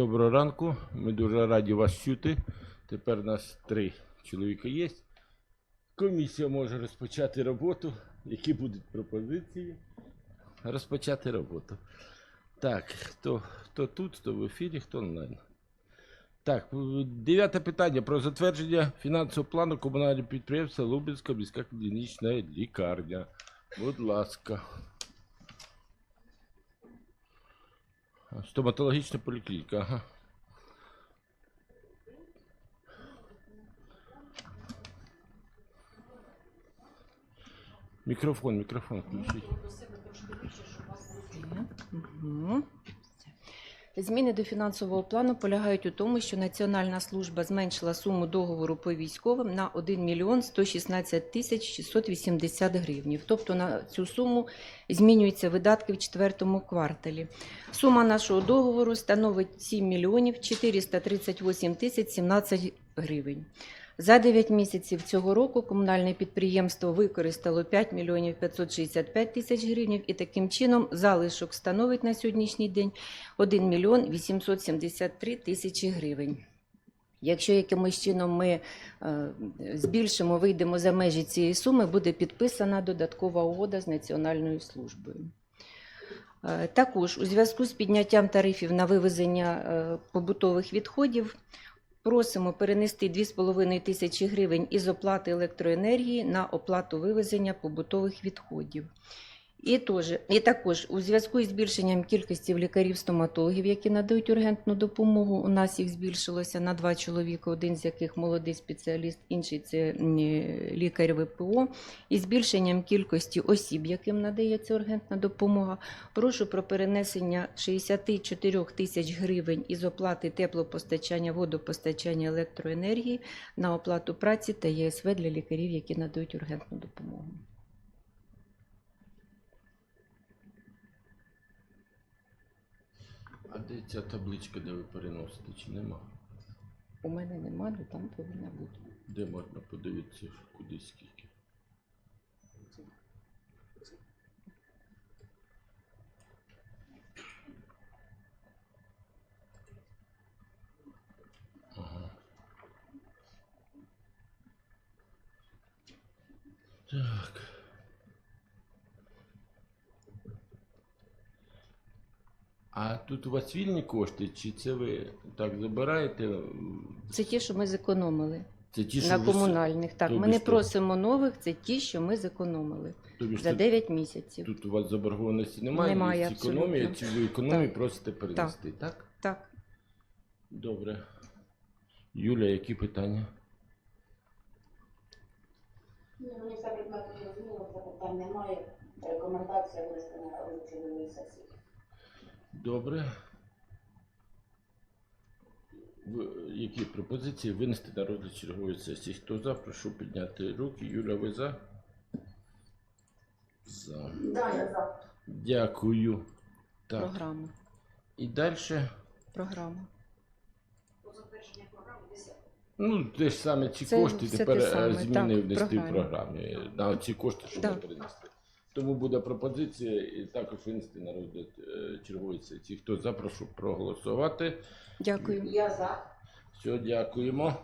Доброго ранку. Ми дуже раді вас чути. Тепер нас три чоловіка є. Комісія може розпочати роботу. Які будуть пропозиції? Розпочати роботу. Так, хто, хто тут, хто в ефірі, хто онлайн. Так, е, дев'яте питання про затвердження фінансового плану комунального підприємства Лубенська міська клінічна лікарня. Будь ласка. Стоматологічна поліклініка, ага. Мікрофон, мікрофон включіть. Мгм. Зміни до фінансового плану полягають у тому, що Національна служба зменшила суму договору по військовим на 1 мільйон 116 тисяч 680 гривнів. Тобто на цю суму змінюються видатки в четвертому кварталі. Сума нашого договору становить 7 мільйонів 438 тисяч 17 гривень. За 9 місяців цього року комунальне підприємство використало 5 мільйонів 565 тисяч гривень і таким чином залишок становить на сьогоднішній день 1 мільйон 873 тисячі гривень. Якщо якимось чином ми е, збільшимо, вийдемо за межі цієї суми, буде підписана додаткова угода з Національною службою. Е, Також у зв'язку з підняттям тарифів на вивезення е, побутових відходів просимо перенести 2,5 тисячі гривень із оплати електроенергії на оплату вивезення побутових відходів. І, теж, і також у зв'язку із збільшенням кількості лікарів-стоматологів, які надають ургентну допомогу, у нас їх збільшилося на два чоловіка, один з яких молодий спеціаліст, інший це лікар ВПО. І збільшенням кількості осіб, яким надається ургентна допомога, прошу про перенесення 64 тисяч гривень із оплати теплопостачання, водопостачання електроенергії на оплату праці та ЄСВ для лікарів, які надають ургентну допомогу. А де ця табличка, де ви переносите, чи нема? У мене нема, але там повинна бути. Де можна подивитися, куди скільки? Ага. Так. А тут у вас вільні кошти, чи це ви так забираєте? Це ті, що ми зекономили Це ті, що на ви комунальних. Так, тобі ми не що? просимо нових, це ті, що ми зекономили тобі ж за тут- 9 місяців. Тут у вас заборгованості немає, Немає, є економія, абсолютно. ці ви економії Так. просите перенести, так. Так. Добре. Юля, які питання? Ні, мені все предметно зрозуміло, запитань немає. Рекомендація внести на вивчення сесії. Добре. Які пропозиції винести на розгляд чергової сесії? Хто за, прошу підняти руки. Юля, ви за? За. Да, я за. Дякую. Так. Програма. І далі. Програма. По затвердження програми 10. Ну, те ж саме ці Це кошти все тепер е, саме, зміни так, внести в програмі. програмі. На ці кошти, що Да. ми перенесли. Тому буде пропозиція і також винести на розгляд е, чергової сесії. Хто за, прошу проголосувати. Дякую. Я за. Все, дякуємо.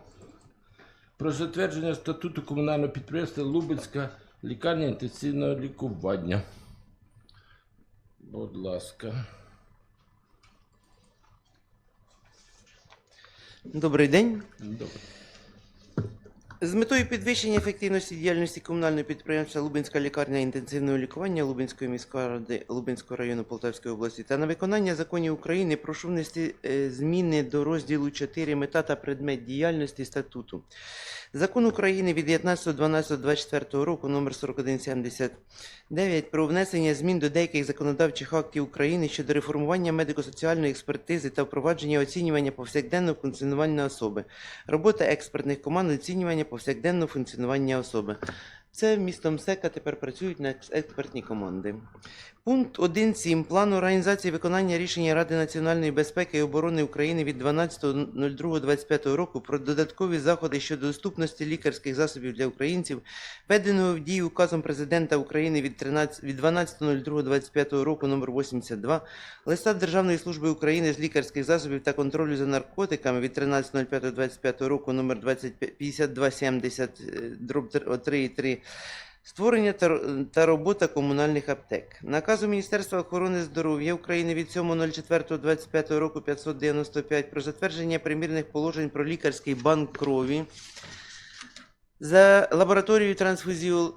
Про затвердження статуту комунального підприємства Лубенська лікарня інтенсивного лікування. Будь ласка. Добрий день. Добре. З метою підвищення ефективності діяльності комунального підприємства Лубенська лікарня інтенсивного лікування Лубенської міської ради Лубенського району Полтавської області та на виконання законів України прошу внести е, зміни до розділу 4 мета та предмет діяльності статуту. Закон України від 19.12.24 року номер 4179 про внесення змін до деяких законодавчих актів України щодо реформування медико-соціальної експертизи та впровадження оцінювання повсякденного функціонування особи. Робота експертних команд оцінювання повсякденного функціонування особи. Це містом СЕКа тепер працюють на експертні команди. Пункт 1.7 Плану організації виконання рішення Ради національної безпеки і оборони України від 12.02.25 року про додаткові заходи щодо доступності лікарських засобів для українців, введеного в дію указом президента України від 13 від 12.02.25 року номер 82, листа Державної служби України з лікарських засобів та контролю за наркотиками від 13.05.25 року номер 5270 дроб 3.3 Створення та, робота комунальних аптек. Наказу Міністерства охорони здоров'я України від 7.04.25 року 595 про затвердження примірних положень про лікарський банк крові. За лабораторією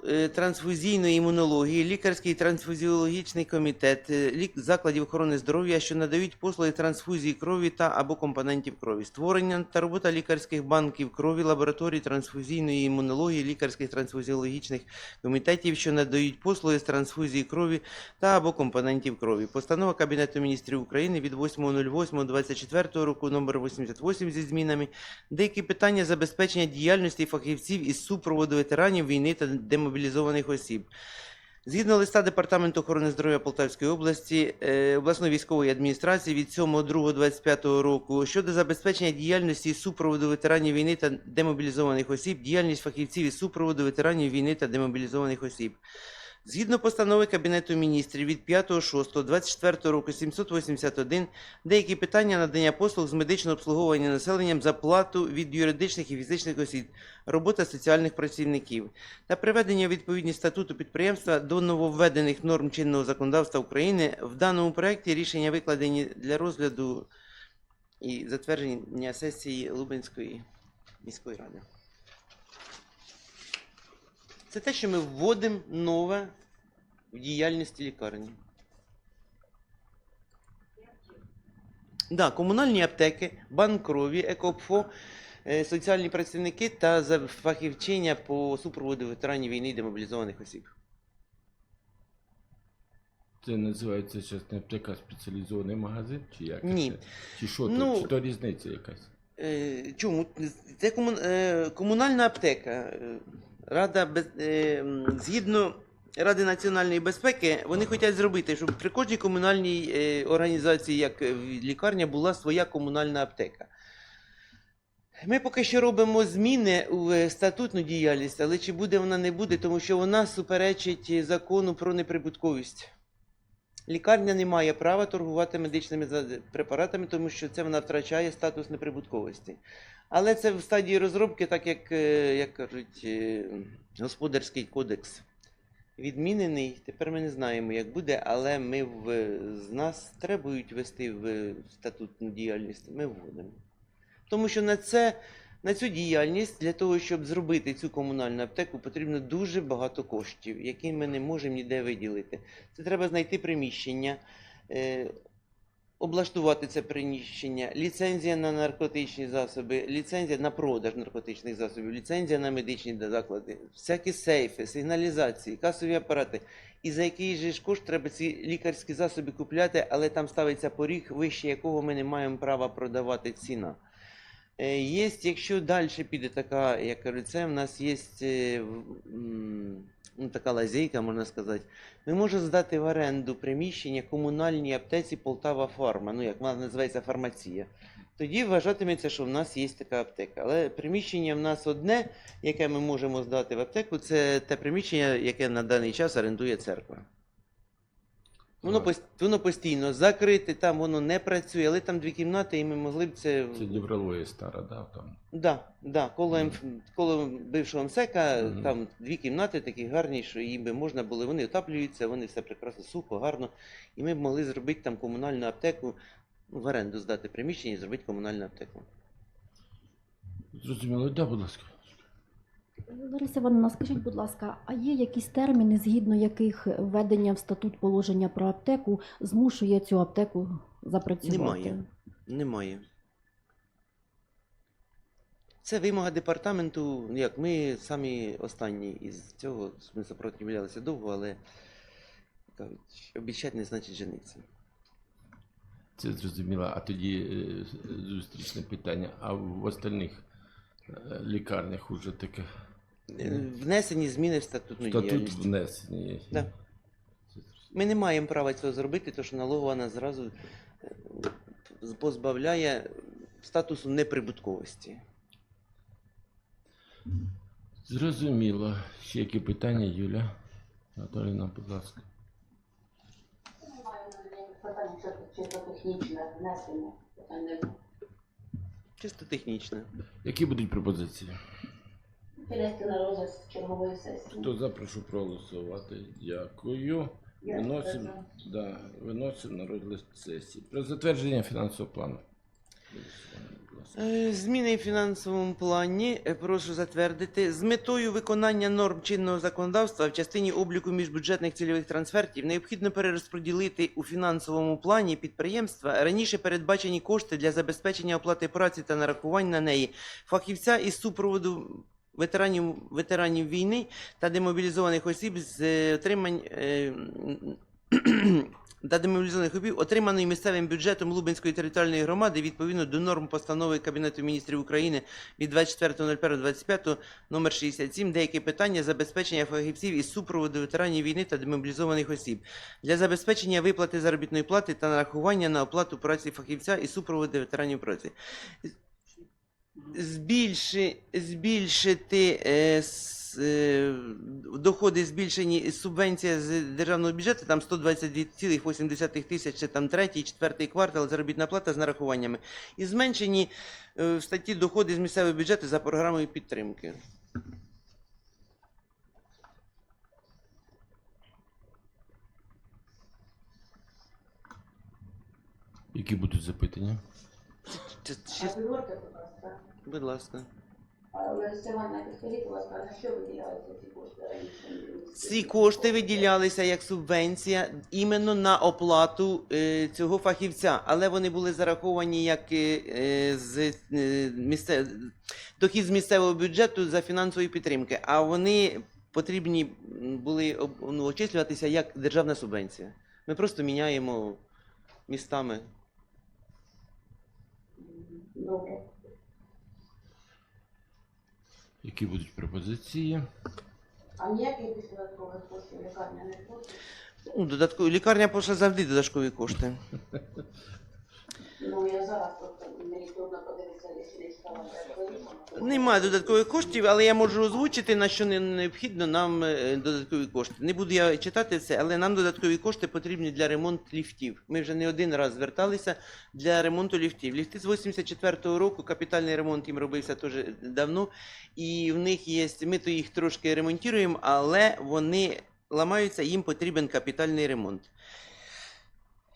е, трансфузійної імунології, лікарський трансфузіологічний комітет е, закладів охорони здоров'я, що надають послуги трансфузії крові та або компонентів крові, створення та робота лікарських банків крові, лабораторій трансфузійної імунології, лікарських трансфузіологічних комітетів, що надають послуги з трансфузії крові та або компонентів крові. Постанова Кабінету міністрів України від 8.08.24 року номер 88 зі змінами Деякі питання забезпечення діяльності фахівців із супроводу ветеранів війни та демобілізованих осіб. Згідно листа Департаменту охорони здоров'я Полтавської області, е, обласної військової адміністрації від 7.02.25 року щодо забезпечення діяльності супроводу ветеранів війни та демобілізованих осіб, діяльність фахівців із супроводу ветеранів війни та демобілізованих осіб. Згідно постанови Кабінету міністрів від 5.06.24 року 781 деякі питання надання послуг з медичного обслуговування населенням за плату від юридичних і фізичних осіб, робота соціальних працівників та приведення у відповідність статуту підприємства до нововведених норм чинного законодавства України в даному проєкті рішення викладені для розгляду і затвердження сесії Лубенської міської ради. Це те, що ми вводимо нове в діяльності лікарні. Да, комунальні аптеки, банк крові, ЕКОПФО, е, соціальні працівники та за фахівчення по супроводу ветеранів війни і демобілізованих осіб. Це називається зараз не аптека, а спеціалізований магазин, чи як? Ні. це? Чи що Ну- то? Чи то різниця якась? Е, чому? Це е, комунальна аптека. Рада без, е, згідно Ради національної безпеки, вони хочуть зробити, щоб при кожній комунальній е, організації, як е, лікарня, була своя комунальна аптека. Ми поки що робимо зміни е, статутну діяльність, але чи буде вона не буде, тому що вона суперечить закону про неприбутковість. Лікарня не має права торгувати медичними препаратами, тому що це вона втрачає статус неприбутковості. Але це в стадії розробки, так як, е, як кажуть, е, господарський кодекс відмінений. Тепер ми не знаємо, як буде, але ми в, з нас требують вести в статутну діяльність. Ми вводимо. Тому що на це. На цю діяльність для того, щоб зробити цю комунальну аптеку, потрібно дуже багато коштів, які ми не можемо ніде виділити. Це треба знайти приміщення, е, облаштувати це приміщення, ліцензія на наркотичні засоби, ліцензія на продаж наркотичних засобів, ліцензія на медичні заклади, всякі сейфи, сигналізації, касові апарати. І за який же ж кошт треба ці лікарські засоби купляти, але там ставиться поріг, вище якого ми не маємо права продавати ціна. Є, якщо далі піде така, як кажуть, це в нас є ну, така лазейка, можна сказати. Ми можемо здати в оренду приміщення комунальній аптеці Полтава Фарма, ну як вона називається фармація. Тоді вважатиметься, що в нас є така аптека. Але приміщення в нас одне, яке ми можемо здати в аптеку, це те приміщення, яке на даний час орендує церква. Воно, Ага. пос- воно постійно закрите, там воно не працює, але там дві кімнати, і ми могли б це. Це Дібралоє стара, да, там. Да, да, коло, МФ... коло бившого МСЕКа, Мгм. там дві кімнати такі гарні, що їм би можна було, вони отаплюються, вони все прекрасно, сухо, гарно. І ми б могли зробити там комунальну аптеку, ну, в оренду здати приміщення і зробити комунальну аптеку. Зрозуміло, да, будь ласка. Лариса Івановна, скажіть, будь ласка, а є якісь терміни, згідно яких введення в статут положення про аптеку змушує цю аптеку запрацювати? Немає. Немає. Це вимога департаменту, як ми самі останні із цього, ми сопротивлялися довго, але кажуть, обіцяти не значить жениться. Це зрозуміло. А тоді е, зустрічне питання. А в остальних е, лікарнях уже таке Внесені зміни в статутну статут діяльність. внесені. Да. Ми не маємо права цього зробити, тому що налогова нас зразу е, позбавляє статусу неприбутковості. Зрозуміло. Ще які питання, Юля? Наталіна, будь ласка. Чисто технічне внесення. Чисто технічно. Які будуть пропозиції? Перенести на розгляд чергової сесії. Хто за, прошу проголосувати. Дякую. Я Виносимо, да, виносимо на розгляд сесії. Про затвердження фінансового плану. Е, Зміни в фінансовому плані е, прошу затвердити з метою виконання норм чинного законодавства в частині обліку міжбюджетних цільових трансфертів необхідно перерозподілити у фінансовому плані підприємства раніше передбачені кошти для забезпечення оплати праці та нарахувань на неї фахівця із супроводу ветеранів ветеранів війни та демобілізованих осіб з е, отримань. е, та демобілізованих осіб, отриманої місцевим бюджетом Лубенської територіальної громади відповідно до норм постанови Кабінету міністрів України від 24.01.25 номер 67 деякі питання забезпечення фахівців із супроводу ветеранів війни та демобілізованих осіб для забезпечення виплати заробітної плати та нарахування на оплату праці фахівця із супроводу ветеранів праці. Збільши, збільшити е, с, е, доходи збільшені субвенція з державного бюджету, там 122,8 тисяч, це там третій, четвертий квартал, заробітна плата з нарахуваннями. І зменшені е, в статті доходи з місцевого бюджету за програмою підтримки. Які будуть запитання? Це, А ще- дозвольте, будь ласка. ці кошти виділялися як субвенція іменно на оплату е, цього фахівця, але вони були зараховані як е, е, з е, місце... дохід з місцевого бюджету за фінансової підтримки, а вони потрібні були ну, очислюватися як державна субвенція. Ми просто міняємо містами. Добре. Які будуть пропозиції? А ніяких більш додаткових коштів лікарня не просить? Ну, додаткові лікарня пошла завжди додаткові кошти. Ну, я зараз просто мені трудно подивитися, якщо не Немає додаткових коштів, але я можу озвучити, на що не необхідно нам е, додаткові кошти. Не буду я читати це, але нам додаткові кошти потрібні для ремонту ліфтів. Ми вже не один раз зверталися для ремонту ліфтів. Ліфти з 84-го року, капітальний ремонт їм робився теж давно. І в них є, ми то їх трошки ремонтуємо, але вони ламаються, їм потрібен капітальний ремонт.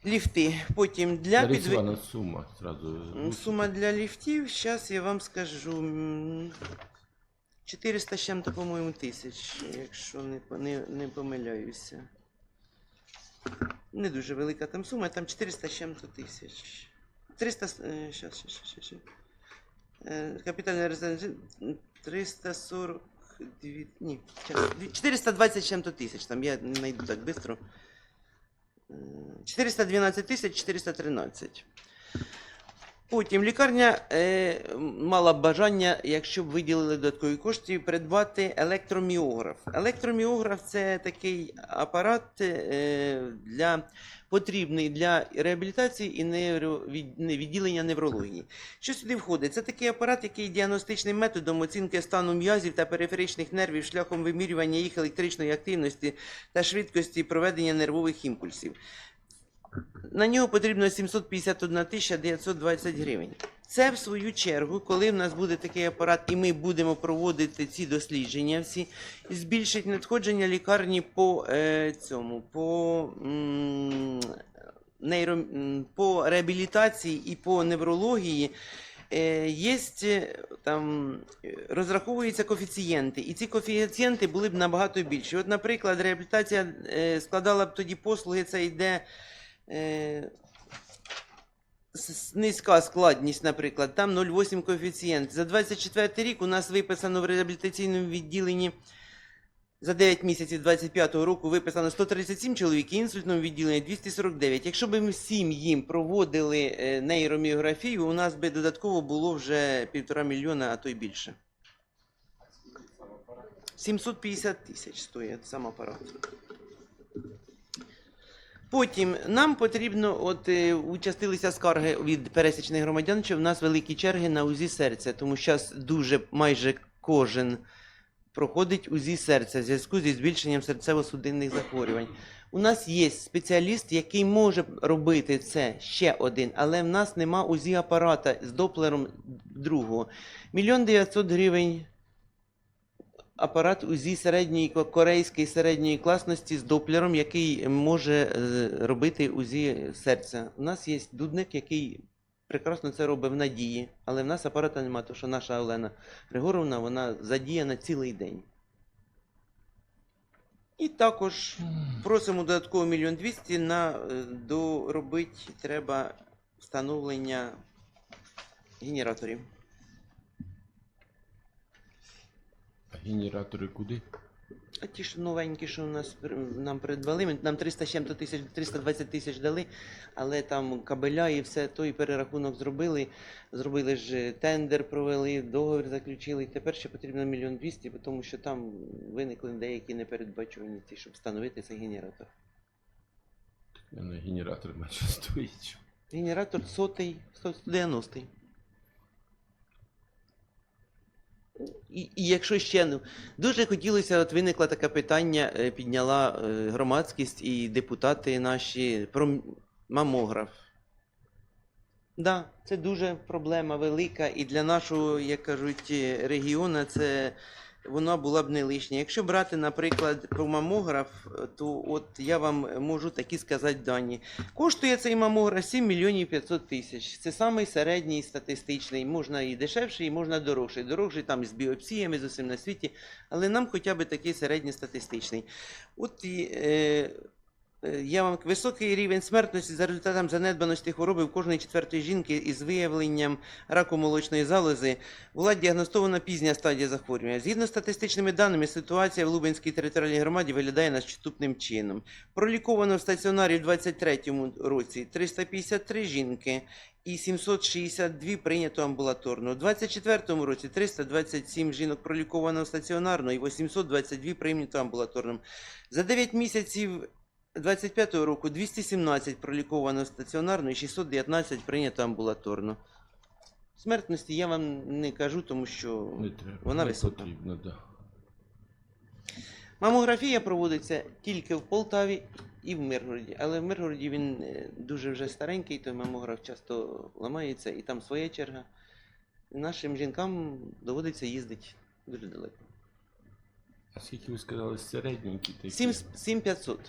Ліфти. Потім для Лариса підви- Івановна, сума зразу. Сума для ліфтів, зараз я вам скажу. м, 400 з чим-то, по-моєму, тисяч, якщо не, по- не, не помиляюся. Не дуже велика там сума, там 400 з чим-то тисяч. 300. Зараз, зараз, зараз, зараз. Капітальна резерв 342. Ні, щас, 420 з чим-то тисяч. Там я не знайду так швидко. 412 тисяч 413. Потім лікарня е, мала бажання, якщо б виділили додаткові кошти, придбати електроміограф. Електроміограф це такий апарат е, для, потрібний для реабілітації і відділення неврології. Що сюди входить? Це такий апарат, який діагностичним методом оцінки стану м'язів та периферичних нервів шляхом вимірювання їх електричної активності та швидкості проведення нервових імпульсів. На нього потрібно 751 тисяча 920 гривень. Це, в свою чергу, коли в нас буде такий апарат, і ми будемо проводити ці дослідження всі, збільшить надходження лікарні по е, цьому, по, м, нейро, по реабілітації і по неврології. Е, Є там е, розраховуються коефіцієнти, і ці коефіцієнти були б набагато більші. От, наприклад, реабілітація е, складала б тоді послуги, це йде е, низька складність, наприклад, там 0,8 коефіцієнт. За 24 рік у нас виписано в реабілітаційному відділенні за 9 місяців 25-го року виписано 137 чоловік, і інсультному відділенні 249. Якщо б ми всім їм проводили е, нейроміографію, у нас би додатково було вже півтора мільйона, а то й більше. 750 тисяч стоїть сам апарат. Потім нам потрібно, от е, участилися скарги від пересічних громадян, що в нас великі черги на УЗІ серця, тому зараз дуже майже кожен проходить УЗІ серця в зв'язку зі збільшенням серцево-судинних захворювань. У нас є спеціаліст, який може робити це ще один, але в нас нема УЗІ апарата з доплером другого. Мільйон дев'ятсот гривень апарат УЗІ середньої ко- корейської середньої класності з доплером, який може е, робити УЗІ серця. У нас є дудник, який прекрасно це робить в надії, але в нас апарата немає, тому що наша Олена Григоровна вона задіяна цілий день. І також просимо додатково мільйон двісті на е, доробити треба встановлення генераторів. Генератори куди? А ті ж новенькі, що у нас нам придбали, нам 300 з чим-то тисяч, 320 тисяч дали, але там кабеля і все, той перерахунок зробили. Зробили ж тендер, провели, договір заключили. І тепер ще потрібно мільйон двісті, тому що там виникли деякі непередбачуваності, щоб встановити цей генератор. Генератор менше стоїть. Генератор сотий, 190. І, і якщо ще ну, дуже хотілося, от виникло таке питання, е, підняла е, громадськість і депутати наші про мамограф. Да, це дуже проблема велика, і для нашого, як кажуть, е, регіону це вона була б не лишня. Якщо брати, наприклад, про мамограф, то от я вам можу такі сказати дані. Коштує цей мамограф 7 мільйонів 500 тисяч. Це самий середній статистичний. Можна і дешевший, і можна дорожчий. Дорожчий там з біопсіями, з усім на світі, але нам хоча б такий середньостатистичний. От е, я вам високий рівень смертності за результатом занедбаності хвороби в кожної четвертої жінки із виявленням раку молочної залози була діагностована пізня стадія захворювання. Згідно з статистичними даними, ситуація в Лубенській територіальній громаді виглядає наступним чином. Проліковано в стаціонарі в 23-му році 353 жінки і 762 прийнято амбулаторно. У 24-му році 327 жінок проліковано стаціонарно і 822 прийнято амбулаторно. За 9 місяців 25-го року 217 проліковано стаціонарно і 619 прийнято амбулаторно. Смертності я вам не кажу, тому що Не треба. вона не висока. потрібно, да. Мамографія проводиться тільки в Полтаві і в Миргороді. Але в Миргороді він е, дуже вже старенький, той мамограф часто ламається, і там своя черга. Нашим жінкам доводиться їздити дуже далеко. А скільки ви сказали, середненький такий? 7 7500.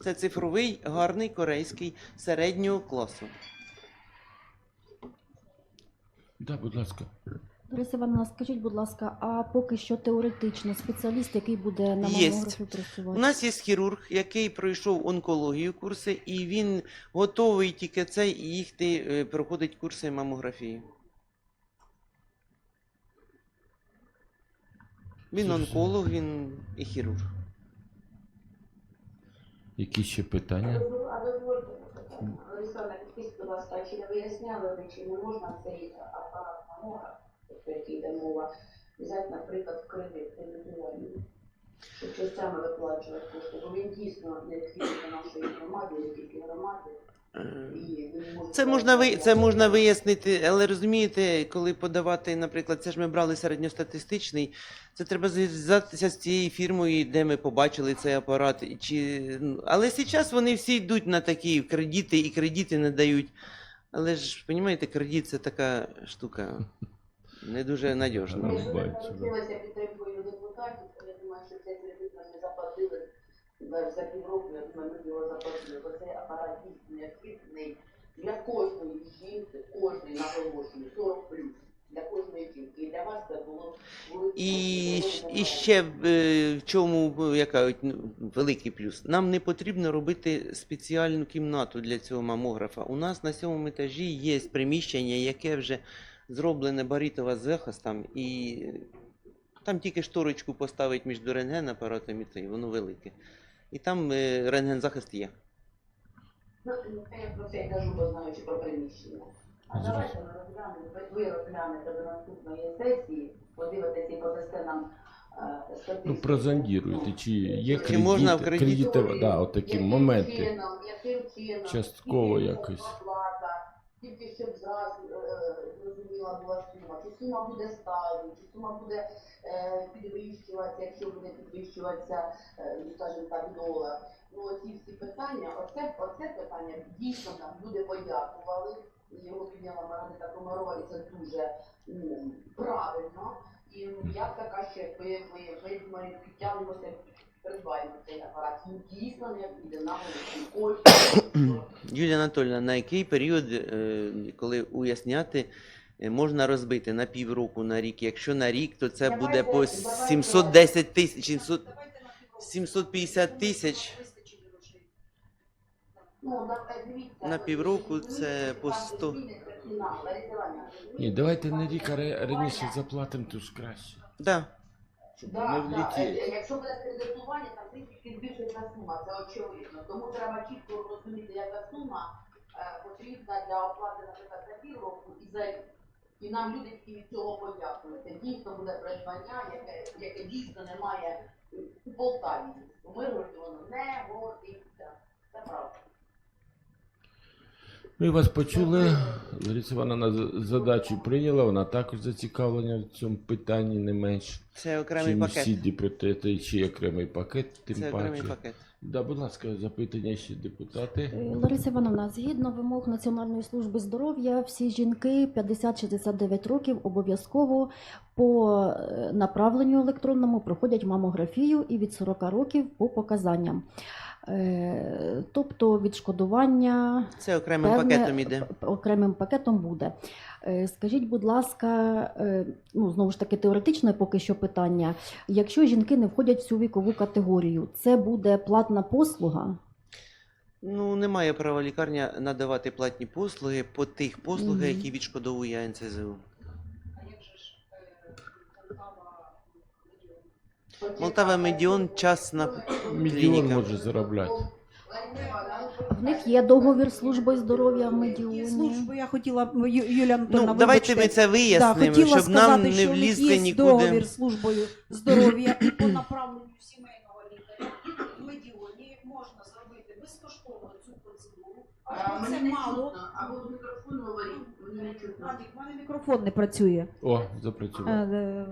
Це цифровий, гарний корейський середнього класу. Да, будь ласка. Лариса Івановна, скажіть, будь ласка, а поки що теоретично спеціаліст, який буде на мамографі У нас є хірург, який пройшов онкологію курси, і він готовий тільки цей і їхати е, проходить курси мамографії. Він онколог, він і хірург. Які ще питання? А дозвольте, Олександр, підпишіть, будь ласка, чи не виясняли ви, чи не можна цей апарат мамограф, про який йде мова, взяти, наприклад, в кредит індивідуальний, щоб частями виплачувати кошти, бо він дійсно необхідний для нашої громаді, не тільки громади, Е. Це можна, ви, це можна вияснити, але розумієте, коли подавати, наприклад, це ж ми брали середньостатистичний, це треба зв'язатися з цією фірмою, де ми побачили цей апарат. Чи... ну, Але зараз вони всі йдуть на такі кредити і кредити не дають. Але ж, розумієте, кредит це така штука не дуже надіжна. Хотілося підтримкою депутатів, я думаю, що цей кредит ми не заплатили за- півроку, я думаю, ми його заплатили, бо цей апарат дійсно необхідний для кожної жінки, кожної наголошую, 40 плюс, для кожної жінки. І для вас це було було І, і ще е, в чому е, як ну, великий плюс. Нам не потрібно робити спеціальну кімнату для цього мамографа. У нас на сьомому етажі є приміщення, яке вже зроблене баритова з і там тільки шторочку поставить між рентген-апаратом і той, воно велике. І там е, рентген-захист є. Ну, я про це й кажу, бо знаючи про приміщення. А давайте ми розглянемо, ви- розглянете до наступної сесії, подивитесь і подасте нам е, статистику. Ну, прозондіруйте, чи є Чи кредит, можна в кредит? кредити, да, от такі Яким моменти. чином, яким чином, Частково якось. оплата, тільки щоб зразу е, зрозуміла була сума, чи сума буде сталою, чи сума буде е, підвищуватися, якщо буде підвищуватися, е, ну, скажімо так, долар. Ну, оці всі питання, оце, оце питання дійсно нам люди подякували. Його підняла Маргарита Комарова, і це дуже ну, правильно. І ну, я така ще ми, ми, ми, підтягнемося, придбаємо цей апарат. Він дійсно необхідний нам кошти. Юлія Анатольовна, на який період, е, коли уясняти, можна розбити на півроку, на рік? Якщо на рік, то це Давайте- буде по 710 тисяч, 700 750 тисяч. Ну, да- На півроку це по там 100. зміни кардинал, Лариса Іванівна, Ні, давайте на рік а ре- раніше заплатимо, то ж краще. Да. Щоб Да, не да. влетіти. Е, Якщо буде кредитування, там трішки збільшиться сума, це очевидно. Тому треба чітко розуміти, яка сума е, потрібна для оплати, наприклад, за півроку і за рік. І нам люди тільки від цього подякують. Це дійсно буде придбання, яке, яке дійсно немає у Полтаві. У Миргороді воно не годиться. Це правда. Ми вас почули. Лариса Івановна задачу прийняла, вона також зацікавлена в цьому питанні не менш, Це окремий чим пакет. всі депутати, чи окремий пакет, тим Це окремий паче. пакет. Да, будь ласка, запитання ще депутати. Е, Лариса Івановна, згідно вимог Національної служби здоров'я, всі жінки 50-69 років обов'язково по е, направленню електронному проходять мамографію і від 40 років по показанням. Е, Тобто відшкодування Це окремим певне пакетом іде. окремим пакетом буде. Е, Скажіть, будь ласка, е, ну знову ж таки теоретичне поки що питання. Якщо жінки не входять в цю вікову категорію, це буде платна послуга? Ну, немає права лікарня надавати платні послуги по тих послугах, які відшкодовує НСЗУ. Молтава Медіон час на Мільйон клініка. може заробляти. В них є договір з службою здоров'я в Медіоні. служби, я хотіла Ю- Юлія Анатольовна, Ну, давайте вибачте. ми це Да, вияснимо, хотіла щоб сказати, нам не що в них влізти є нікуди. договір з службою здоров'я і по направленню сімейного лікаря в Медіоні можна зробити безкоштовно цю процедуру. А, це мало. Або в мікрофон говоріть, мені не чутно. Надік, в мене мікрофон не працює. О, Е, запрацював. е,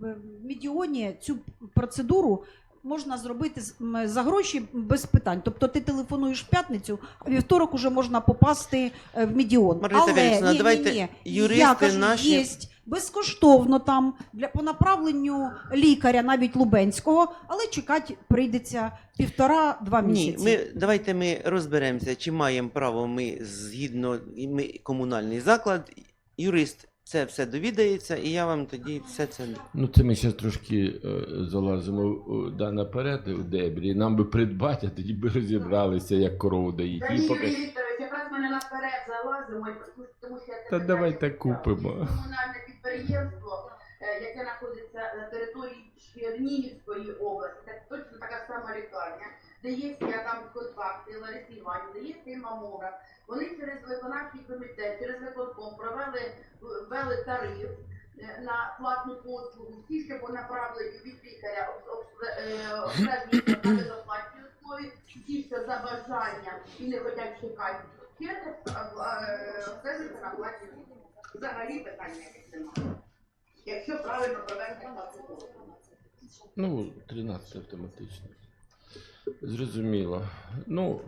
В Медіоні цю процедуру можна зробити за гроші без питань. Тобто ти телефонуєш в п'ятницю, а вівторок уже можна попасти е, в Медіон. Маргарита Але ні, давайте ні, ні. юристи я кажу, наші- є безкоштовно там для по направленню лікаря, навіть Лубенського, але чекати прийдеться півтора-два Ні, місяці. ми давайте ми розберемося, чи маємо право ми згідно ми комунальний заклад. Юрист це все довідається, і я вам тоді все це. Ну, це ми зараз трошки е, залазимо е, да, наперед у дебрі. Нам би придбати, а тоді би розібралися, як корову доїть. Та І ні, поки... Вікторович, якраз ми не наперед залазимо, і- тому що я це Та давайте купимо. Комунальне підприємство, е, яке знаходиться на території Чернігівської області, це точно така сама лікарня, де є я там контакти Іванівни, є цей мамограф. Вони через виконавчий комітет, через виконком провели ввели тариф е, на платну послугу, всі, що по направленню від лікаря об- об- е, на безоплатній основі, всі, що за бажанням і не хочуть чекати, через обстежуються на платній. Взагалі питання немає. Якщо правильно провести процедуру. Ну, 13 автоматично. Зрозуміло. Ну,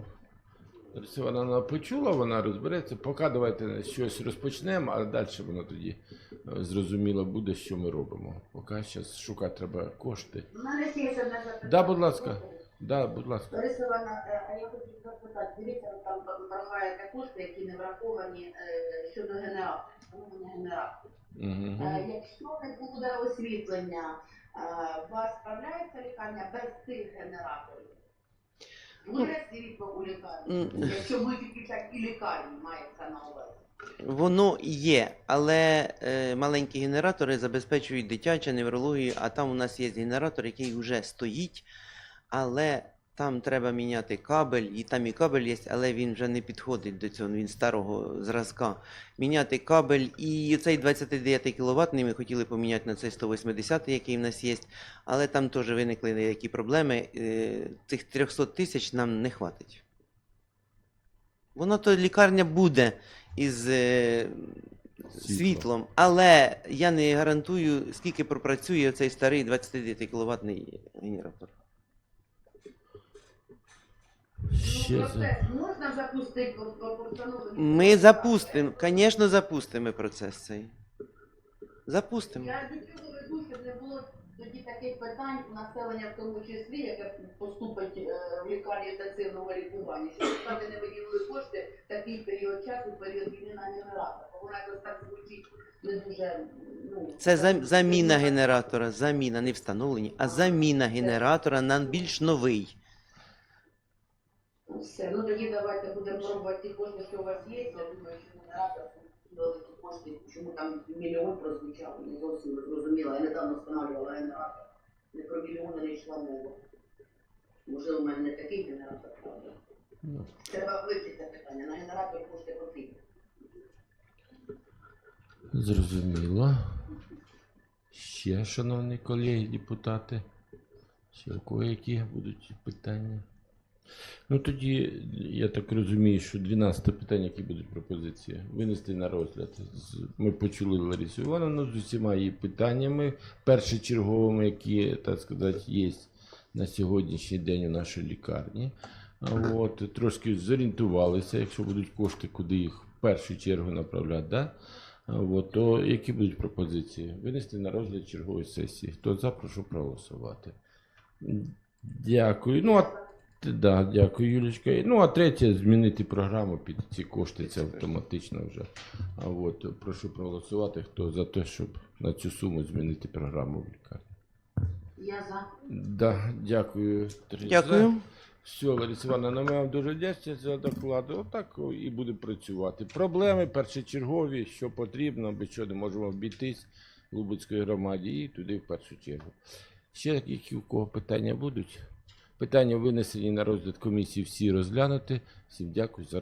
Івановна почула, вона розбереться. Поки давайте щось розпочнемо, а далі воно тоді е, зрозуміло буде, що ми робимо. Поки зараз шукати треба кошти. У мене ще є одне запитання. Да, будь ласка. Да, будь ласка. Лариса Івановна, е, а я хочу запитати, дивіться, ви там прохаєте кошти, які не враховані е, щодо генератора. Е, Якщо не буде освітлення, е, у вас справляється лікарня без цих генераторів? Буде світло у лікарні? Якщо ми відключать і лікарні, мається на увазі. Воно є, але е, маленькі генератори забезпечують дитячу неврологію, а там у нас є генератор, який вже стоїть, але Там треба міняти кабель, і там і кабель є, але він вже не підходить до цього, він старого зразка. Міняти кабель і цей 29 кВт ми хотіли поміняти на цей 180, який в нас є, але там теж виникли деякі проблеми. Е, Цих 300 тисяч нам не хватить. Воно то лікарня буде із е, Світлом. світлом, але я не гарантую, скільки пропрацює цей старий 29 кВт генератор. Ще Ну, за... процес можна запустити по? Ми запустимо, звісно, запустимо процес цей. Запустимо. Я до цього веду, щоб не було тоді таких питань у населення, в тому числі, яке поступить е, в лікарні інтенсивного лікування, що штати не виділили кошти в такий період часу, період війни на генератор. Бо Вона якось так звучить не дуже. Ну, Це зам- заміна генератора, заміна, не встановлення, а заміна генератора на більш новий. Все, ну тоді давайте будемо пробувати ті кошти, що у вас є. Я думаю, що генератор великі кошти, чому там мільйон прозвучав, не зовсім зрозуміло. Я недавно встановлювала генератор. Не про мільйони не йшла мова. Можливо, у мене не такий генератор, правда. Ну, Треба вивчити це питання. На генератор кошти потрібні. Зрозуміло. Ще, шановні колеги, депутати. Ще у кого які будуть питання? Ну тоді, я так розумію, що 12 питання, які будуть пропозиції, винести на розгляд. Ми почули Ларису Івановну з усіма її питаннями, першочерговими, які, так сказати, є на сьогоднішній день у нашій лікарні. От, трошки зорієнтувалися, якщо будуть кошти, куди їх в першу чергу направляти. Да? От, то які будуть пропозиції? Винести на розгляд чергової сесії. Хто за, прошу проголосувати. Дякую. Ну, а, да, дякую, Юлічка. Ну, а третє, змінити програму під ці кошти, це автоматично вже. А от, прошу проголосувати, хто за те, щоб на цю суму змінити програму в лікарні. Я за. Да, дякую. Три за. Дякую. Все, Лариса Івановна, ми вам дуже вдячні за доклад. Отак і буде працювати. Проблеми першочергові, що потрібно, без чого не можемо обійтись в Лубицької громаді і туди в першу чергу. Ще які у кого питання будуть? Питання винесені на розгляд комісії всі розглянути. Всім дякую за